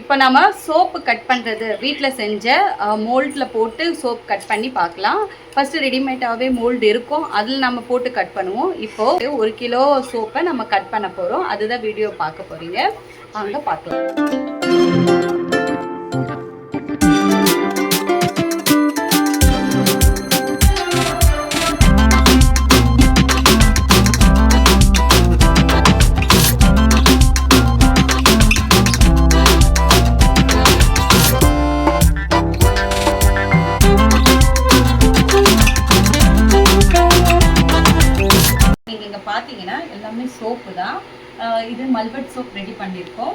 இப்போ நம்ம soap cut பண்ணுறது வீட்டில் செஞ்ச மோல்டில் போட்டு சோப் கட் பண்ணி பார்க்கலாம். ஃபஸ்ட்டு ரெடிமேடாகவே மோல்டு இருக்கும். அதில் நம்ம போட்டு கட் பண்ணுவோம். இப்போது ஒரு கிலோ சோப்பை நம்ம கட் பண்ண போகிறோம் அதுதான் வீடியோ பார்க்க போகிறீங்க வாங்க பார்க்கலாம். எல்லாமே சோப்பு தான். இது மல்பட் சோப் ரெடி பண்ணியிருக்கோம்.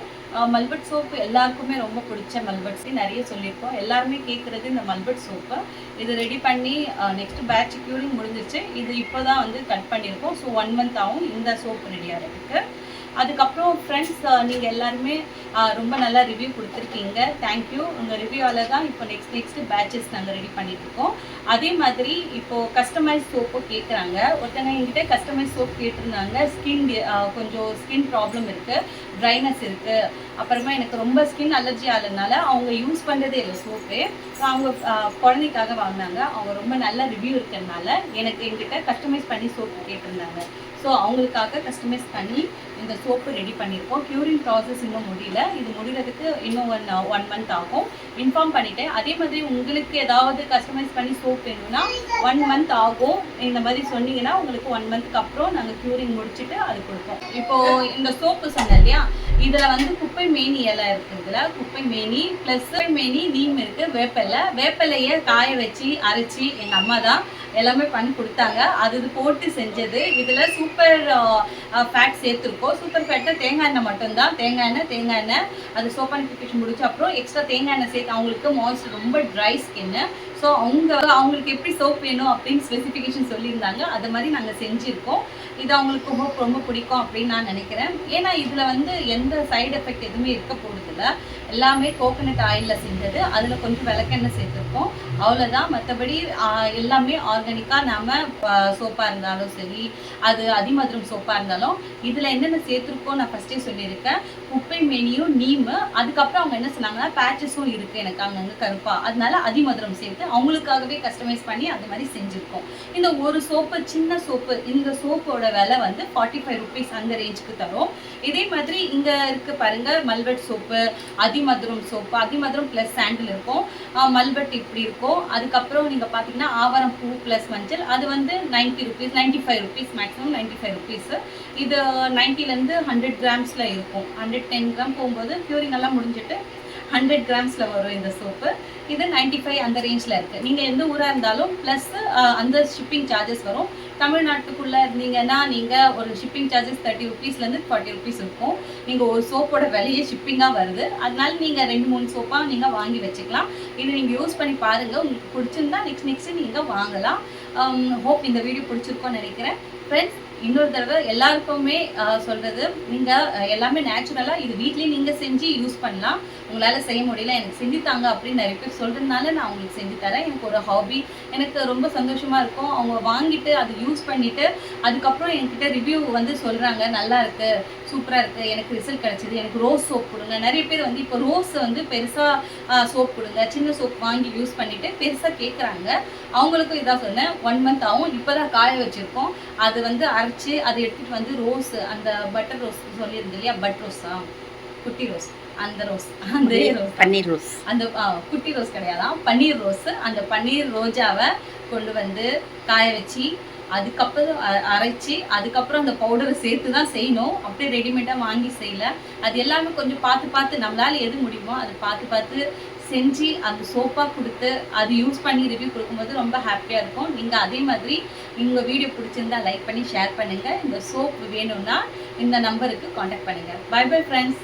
மல்பட் சோப்பு எல்லாருக்குமே ரொம்ப பிடிச்ச மல்பட்ஸ் நிறைய சொல்லியிருக்கோம். எல்லாருமே கேட்குறது இந்த மல்பட் சோப்பு இது ரெடி பண்ணி நெக்ஸ்ட் பேட்ச் க்யூரிங் முடிஞ்சிச்சு இது இப்போ தான் வந்து கட் பண்ணியிருக்கோம். ஸோ ஒன் மந்த் ஆகும் இந்த சோப்பு ரெடி ஆகிறதுக்கு. அதுக்கப்புறம் ஃப்ரெண்ட்ஸ் நீங்கள் எல்லாருமே ரொம்ப நல்லா ரிவ்யூ கொடுத்துருக்கீங்க. தேங்க்யூ உங்கள் ரிவ்யூவில் தான் இப்போ நெக்ஸ்ட் நெக்ஸ்ட் பேட்சஸ் நாங்கள் ரெடி பண்ணிட்டுருக்கோம். அதே மாதிரி இப்போது கஸ்டமைஸ் சோப்பு கேட்குறாங்க ஒருத்தங்க என்கிட்ட கஸ்டமைஸ் சோப் கேட்டிருந்தாங்க. ஸ்கின் கொஞ்சம் ஸ்கின் ப்ராப்ளம் இருக்குது ட்ரைனஸ் இருக்குது அப்புறமா எனக்கு ரொம்ப ஸ்கின் அலர்ஜி ஆனதுனால அவங்க யூஸ் பண்ணுறதே இல்லை சோப்பு அவங்க குழந்தைக்காக வாங்கினாங்க. அவங்க ரொம்ப நல்ல ரிவ்யூ இருக்கிறதுனால எனக்கு என்கிட்ட கஸ்டமைஸ் பண்ணி சோப்பு கேட்டிருந்தாங்க. ஸோ அவங்களுக்காக கஸ்டமைஸ் பண்ணி இந்த சோப்பு ரெடி பண்ணியிருக்கோம் க்யூரிங் ப்ராசஸ் இன்னும் முடியல. இது முடிகிறதுக்கு இன்னும் ஒன் ஒன் மந்த் ஆகும். இன்ஃபார்ம் பண்ணிட்டேன். அதே மாதிரி உங்களுக்கு ஏதாவது கஸ்டமைஸ் பண்ணி சோப் வேணும்னா ஒன் மந்த் ஆகும். இந்த மாதிரி சொன்னீங்கன்னா உங்களுக்கு ஒன் மந்த்க்கு அப்புறம் நாங்கள் க்யூரிங் முடிச்சுட்டு அது கொடுப்போம். இப்போது இந்த சோப்பு சொன்னேன் இல்லையா? இதில் வந்து குப்பை மேனி இலை இருக்குதுல குப்பை மேனி ப்ளஸ் மேனி நீம் இருக்குது வேப்பிலை. வேப்பிலையை காய வச்சு அரைச்சி எங்கள் அம்மா தான் எல்லாமே பண்ணி கொடுத்தாங்க. அது இது போட்டு செஞ்சது. இதில் சூப்பர் ஃபேட் சேர்த்துருக்கோம். சூப்பர் ஃபேட்டை தேங்காய் எண்ணெய் மட்டும்தான். தேங்காய் எண்ணெய் தேங்காய் எண்ணெய். அது சோப்பானிஃபிகேஷன் முடிச்ச அப்புறம் எக்ஸ்ட்ரா தேங்காய் எண்ணெய் சேர்த்து அவங்களுக்கு மாய்ஸ்டர் ரொம்ப ட்ரை ஸ்கின்னு ஸோ அவங்க அவங்களுக்கு எப்படி சோப் வேணும் அப்படின்னு ஸ்பெசிஃபிகேஷன் சொல்லியிருந்தாங்க. அது மாதிரி நாங்கள் செஞ்சுருக்கோம். இது அவங்களுக்கு ரொம்ப ரொம்ப பிடிக்கும் அப்படின்னு நான் நினைக்கிறேன். ஏன்னா இதில் வந்து எந்த சைடு எஃபெக்ட் எதுவுமே இருக்க போகிறதில்ல எல்லாமே கோகனட் ஆயிலில் செஞ்சது. அதில் கொஞ்சம் விளக்கெண்ணெய் சேர்த்துருக்கோம். அவ்வளோதான் மற்றபடி எல்லாமே ஆர்கானிக்காக நாம் சோப்பாக இருந்தாலும் சரி அது அதிமதுரம் சோப்பாக இருந்தாலும் இதில் என்னென்ன சேர்த்துருக்கோம் நான் ஃபஸ்ட்டே சொல்லியிருக்கேன். குப்பை மேனியும் நீமு அதுக்கப்புறம் அவங்க என்ன சொன்னாங்கன்னா பேச்சஸும் இருக்குது எனக்கு அங்கங்கே கருப்பாக அதனால அதிமதுரம் சேர்த்து அவங்களுக்காகவே கஸ்டமைஸ் பண்ணி அந்த மாதிரி செஞ்சுருக்கோம். இந்த ஒரு சோப்பு சின்ன சோப்பு இந்த சோப்போட விலை வந்து ஃபார்ட்டி ஃபைவ் ருபீஸ் அந்த ரேஞ்சுக்கு தரும். இதே மாதிரி இங்கே இருக்குது பாருங்கள் மல்வெட் சோப்பு அதிமதுரம் சோப்பு அதிமதுரம் ப்ளஸ் சாண்டில் இருக்கும். மல்வெட் இப்படி இருக்கும். அதுக்கப்புறம் நீங்கள் பார்த்தீங்கன்னா ஆவாரம் பூ ப்ளஸ் மஞ்சள் அது வந்து ninety rupees ninety five rupees maximum ninety five rupees இது நைன்ட்டிலேருந்து ஹண்ட்ரட் கிராம்ஸில் இருக்கும். ஹண்ட்ரட் டென் கிராம் போகும்போது க்யூரிங் எல்லாம் முடிஞ்சிட்டு ஹண்ட்ரட் கிராம்ஸில் வரும் இந்த சோப்பு இது நைன்ட்டி ஃபைவ் அந்த ரேஞ்சில் இருக்குது நீங்கள் எந்த ஊராக இருந்தாலும் ப்ளஸ் அந்த ஷிப்பிங் சார்ஜஸ் வரும். தமிழ்நாட்டுக்குள்ளே இருந்தீங்கன்னா நீங்கள் ஒரு ஷிப்பிங் சார்ஜஸ் தேர்ட்டி ருபீஸ்லேருந்து ஃபார்ட்டி ருபீஸ் இருக்கும். நீங்கள் ஒரு சோப்போட விலையே ஷிப்பிங்காக வருது. அதனால நீங்கள் ரெண்டு மூணு சோப்பாக நீங்கள் வாங்கி வச்சுக்கலாம். இது நீங்கள் யூஸ் பண்ணி பாருங்கள் உங்களுக்கு பிடிச்சிருந்தா நெக்ஸ்ட் நெக்ஸ்ட்டு நீங்கள் வாங்கலாம். ஹோப் இந்த வீடியோ பிடிச்சிருக்கோன்னு நினைக்கிறேன். ஃப்ரெண்ட்ஸ் இன்னொரு தடவை எல்லாருக்குமே சொல்கிறது சொல்றது நீங்க எல்லாமே நேச்சுரலா இது வீட்லயே நீங்க செஞ்சு யூஸ் பண்ணலாம். உங்களால செய்ய முடியல எனக்கு செஞ்சு தாங்க அப்படின்னு நிறைய பேர் சொல்றதுனால நான் உங்களுக்கு செஞ்சு தரேன். எனக்கு ஒரு ஹாபி எனக்கு ரொம்ப சந்தோஷமா இருக்கும். அவங்க வாங்கிட்டு அதை யூஸ் பண்ணிட்டு அதுக்கப்புறம் என்கிட்ட ரிவ்யூ வந்து சொல்றாங்க நல்லா இருக்கு சூப்பரா இருக்கு எனக்கு ரிசல்ட் கிடைச்சது எனக்கு ரோஸ் சோப் கொடுங்க. நிறைய பேர் வந்து இப்போ ரோஸ் வந்து பெருசா சோப் கொடுங்க சின்ன சோப் வாங்கி யூஸ் பண்ணிட்டு பெருசா கேட்குறாங்க அவங்களுக்கும் இதான் சொன்னேன் ஒன் மந்த் ஆகும். இப்போதான் காய வச்சிருக்கோம். அது வந்து அரைச்சு அதை எடுத்துட்டு வந்து ரோஸ் அந்த பட்டர் ரோஸ் சொல்லியிருந்தேன் இல்லையா? பட் ரோஸா? குட்டி ரோஸ். அந்த ரோஸ். அந்த ரோஸ். பன்னீர் ரோஸ். அந்த குட்டி ரோஸ் கிடையாதான் பன்னீர் ரோஸ். அந்த பன்னீர் ரோஜாவை கொண்டு வந்து காய வச்சு அதுக்கப்புறம் அரைச்சி அதுக்கப்புறம் அந்த பவுடரை சேர்த்து தான் செய்யணும். அப்படியே ரெடிமேடாக வாங்கி செய்யல. அது எல்லாமே கொஞ்சம் பார்த்து பார்த்து நம்மளால எது முடியுமோ அதை பார்த்து பார்த்து செஞ்சு அந்த சோப்பாக கொடுத்து அது யூஸ் பண்ணி ரிவ்யூ கொடுக்கும்போது ரொம்ப ஹாப்பியாக இருக்கும். நீங்கள் அதே மாதிரி உங்கள் வீடியோ பிடிச்சிருந்தா லைக் பண்ணி ஷேர் பண்ணுங்கள் இந்த சோப் வேணும்னா இந்த நம்பருக்கு காண்டாக்ட் பண்ணுங்கள் பை பை ஃப்ரெண்ட்ஸ்